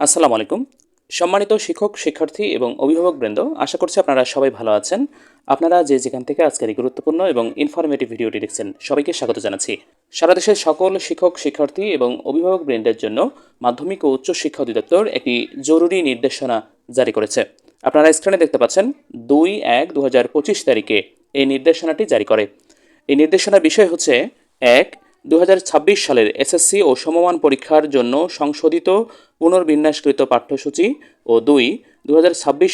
আসসালামু আলাইকুম। সম্মানিত শিক্ষক, শিক্ষার্থী এবং অভিভাবকবৃন্দ, আশা করছি আপনারা সবাই ভালো আছেন। আপনারা যে যেখান থেকে আজকের এই গুরুত্বপূর্ণ এবং ইনফরমেটিভ ভিডিওটি দেখছেন, সবাইকে স্বাগত জানাচ্ছি। সারা দেশের সকল শিক্ষক, শিক্ষার্থী এবং অভিভাবকবৃন্দের জন্য মাধ্যমিক ও উচ্চ শিক্ষা অধিদপ্তর একটি জরুরি নির্দেশনা জারি করেছে। আপনারা স্ক্রিনে দেখতে পাচ্ছেন, দুই এক দু তারিখে এই নির্দেশনাটি জারি করে। এই নির্দেশনার বিষয় হচ্ছে, এক দু হাজার ছাব্বিশ সালের এসএসসি ও সমমান পরীক্ষার জন্য সংশোধিত পুনর্বিন্যাসকৃত পাঠ্যসূচি ও দুই দু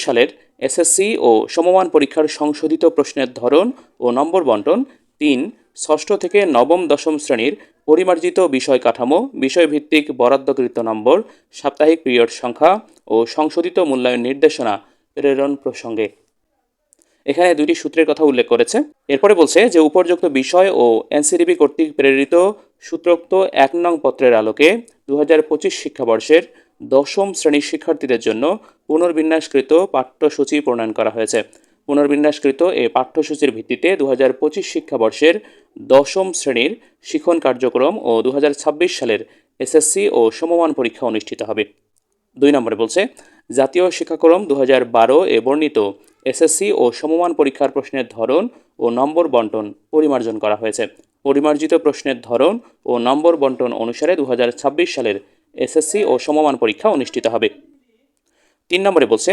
সালের এসএসসি ও সমমান পরীক্ষার সংশোধিত প্রশ্নের ধরন ও নম্বর বন্টন, তিন, ষষ্ঠ থেকে নবম দশম শ্রেণির পরিমার্জিত বিষয় কাঠামো, বিষয়ভিত্তিক বরাদ্দকৃত নম্বর, সাপ্তাহিক পিরিয়ড সংখ্যা ও সংশোধিত মূল্যায়ন নির্দেশনা প্রেরণ প্রসঙ্গে। এখানে দুটি সূত্রের কথা উল্লেখ করেছে। এরপরে বলছে যে, উপর্যুক্ত বিষয় ও এনসিডিবি কর্তৃক প্রেরিত সূত্রোক্ত এক নং পত্রের আলোকে দু হাজার পঁচিশ শিক্ষাবর্ষের দশম শ্রেণির শিক্ষার্থীদের জন্য পুনর্বিন্যাসকৃত পাঠ্যসূচি প্রণয়ন করা হয়েছে। পুনর্বিন্যাসকৃত এ পাঠ্যসূচির ভিত্তিতে দু হাজার পঁচিশ শিক্ষাবর্ষের দশম শ্রেণির শিখন কার্যক্রম ও দু সালের এসএসসি ও সমমান পরীক্ষা অনুষ্ঠিত হবে। দুই নম্বরে বলছে, জাতীয় শিক্ষাক্রম দু হাজার বারো এ বর্ণিত এসএসসি ও সমমান পরীক্ষার প্রশ্নের ধরন ও নম্বর বন্টন পরিমার্জন করা হয়েছে। পরিমার্জিত প্রশ্নের ধরন ও নম্বর বন্টন অনুসারে দু সালের এসএসসি ও সমমান পরীক্ষা অনুষ্ঠিত হবে। তিন নম্বরে বলছে,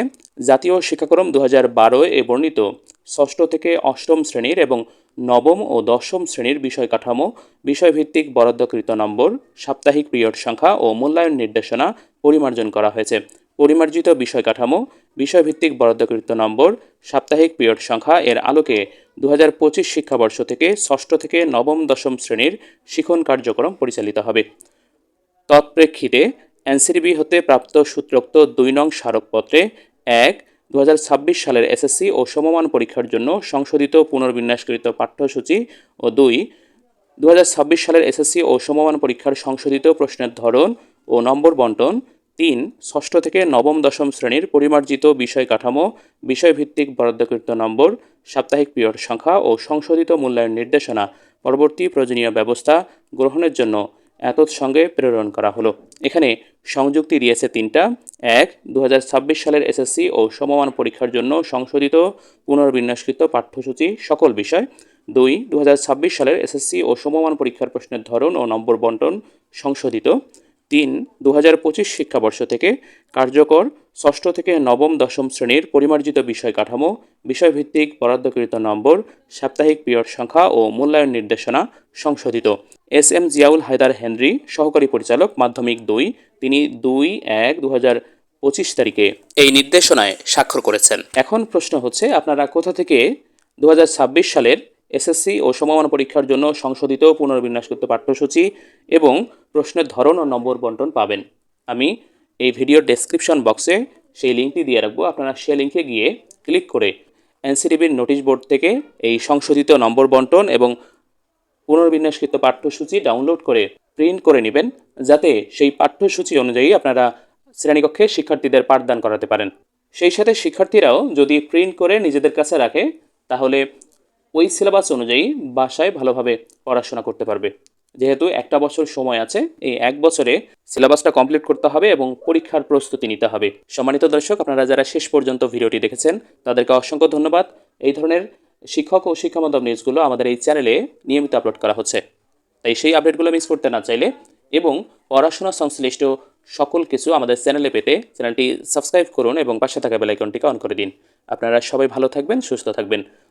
জাতীয় শিক্ষাক্রম দু হাজার বারো এ বর্ণিত ষষ্ঠ থেকে অষ্টম শ্রেণির এবং নবম ও দশম শ্রেণির বিষয় কাঠামো বিষয়ভিত্তিক বরাদ্দকৃত নম্বর, সাপ্তাহিক পিরিয়ড সংখ্যা ও মূল্যায়ন নির্দেশনা পরিমার্জন করা হয়েছে। পরিমার্জিত বিষয় কাঠামো বিষয়ভিত্তিক বরাদ্দকৃত নম্বর, সাপ্তাহিক পিরিয়ড সংখ্যা এর আলোকে দু হাজার পঁচিশ শিক্ষাবর্ষ থেকে ষষ্ঠ থেকে নবম দশম শ্রেণির শিখন কার্যক্রম পরিচালিত হবে। তৎপ্রেক্ষিতে এনসিডিবি হতে প্রাপ্ত সূত্রোক্ত দুই নং স্মারকপত্রে এক দু সালের এসএসসি ও সমমান পরীক্ষার জন্য সংশোধিত পুনর্বিন্যাসকৃত পাঠ্যসূচি ও দুই দু সালের এসএসসি ও সমমান পরীক্ষার সংশোধিত প্রশ্নের ধরন ও নম্বর বন্টন তিন, ষষ্ঠ থেকে নবম, দশম শ্রেণির পরিমার্জিত বিষয় কাঠামো, বিষয়ভিত্তিক বরাদ্দকৃত নম্বর, সাপ্তাহিক পিরিয়ড সংখ্যা ও সংশোধিত মূল্যায়ন নির্দেশনা, পরবর্তী প্রয়োজনীয় ব্যবস্থা গ্রহণের জন্য এতৎসঙ্গে প্রেরণ করা হলো। এখানে সংযুক্তি দিয়েছে তিনটা। এক দু সালের এসএসসি ও সমমান পরীক্ষার জন্য সংশোধিত পুনর্বিন্যাসকৃত পাঠ্যসূচি সকল বিষয়। দুই দু সালের এসএসসি ও সমমান পরীক্ষার প্রশ্নের ধরন ও নম্বর বন্টন সংশোধিত। তিন দু হাজার পঁচিশ শিক্ষাবর্ষ থেকে কার্যকর ষষ্ঠ থেকে নবম দশম শ্রেণির পরিমার্জিত বিষয় কাঠামো, বিষয়ভিত্তিক বরাদ্দকৃত নম্বর, সাপ্তাহিক পিরিয়ড সংখ্যা ও মূল্যায়ন নির্দেশনা সংশোধিত। S M Ziaul Haider Henry, সহকারী পরিচালক, মাধ্যমিক দুই, তিনি দুই এক দু হাজার পঁচিশ তারিখে এই নির্দেশনায় স্বাক্ষর করেছেন। এখন প্রশ্ন হচ্ছে, আপনারা কোথা থেকে দু হাজার ছাব্বিশ সালের এসএসসি ও সমমান পরীক্ষার জন্য সংশোধিত পুনর্বিন্যাসকৃত পাঠ্যসূচি এবং প্রশ্নের ধরন ও নম্বর বন্টন পাবেন। আমি এই ভিডিওর ডেসক্রিপশন বক্সে সেই লিঙ্কটি দিয়ে রাখব। আপনারা সে লিঙ্কে গিয়ে ক্লিক করে এনসিডিবির নোটিশ বোর্ড থেকে এই সংশোধিত নম্বর বন্টন এবং পুনর্বিন্যাসকৃত পাঠ্যসূচি ডাউনলোড করে প্রিন্ট করে নেবেন, যাতে সেই পাঠ্যসূচি অনুযায়ী আপনারা শ্রেণীকক্ষে শিক্ষার্থীদের পাঠদান করাতে পারেন। সেই সাথে শিক্ষার্থীরাও যদি প্রিন্ট করে নিজেদের কাছে রাখে, তাহলে ওই সিলেবাস অনুযায়ী বাসায় ভালোভাবে পড়াশোনা করতে পারবে। যেহেতু একটা বছর সময় আছে, এই এক বছরে সিলেবাসটা কমপ্লিট করতে হবে এবং পরীক্ষার প্রস্তুতি নিতে হবে। সম্মানিত দর্শক, আপনারা যারা শেষ পর্যন্ত ভিডিওটি দেখেছেন, তাদেরকে অসংখ্য ধন্যবাদ। এই ধরনের শিক্ষক ও শিক্ষামন্ত্রক নিউজগুলো আমাদের এই চ্যানেলে নিয়মিত আপলোড করা হচ্ছে। তাই সেই আপডেটগুলো মিস করতে না চাইলে এবং পড়াশোনা সংশ্লিষ্ট সকল কিছু আমাদের চ্যানেলে পেতে চ্যানেলটি সাবস্ক্রাইব করুন এবং পাশে থাকা বেলাইকনটিকে অন করে দিন। আপনারা সবাই ভালো থাকবেন, সুস্থ থাকবেন।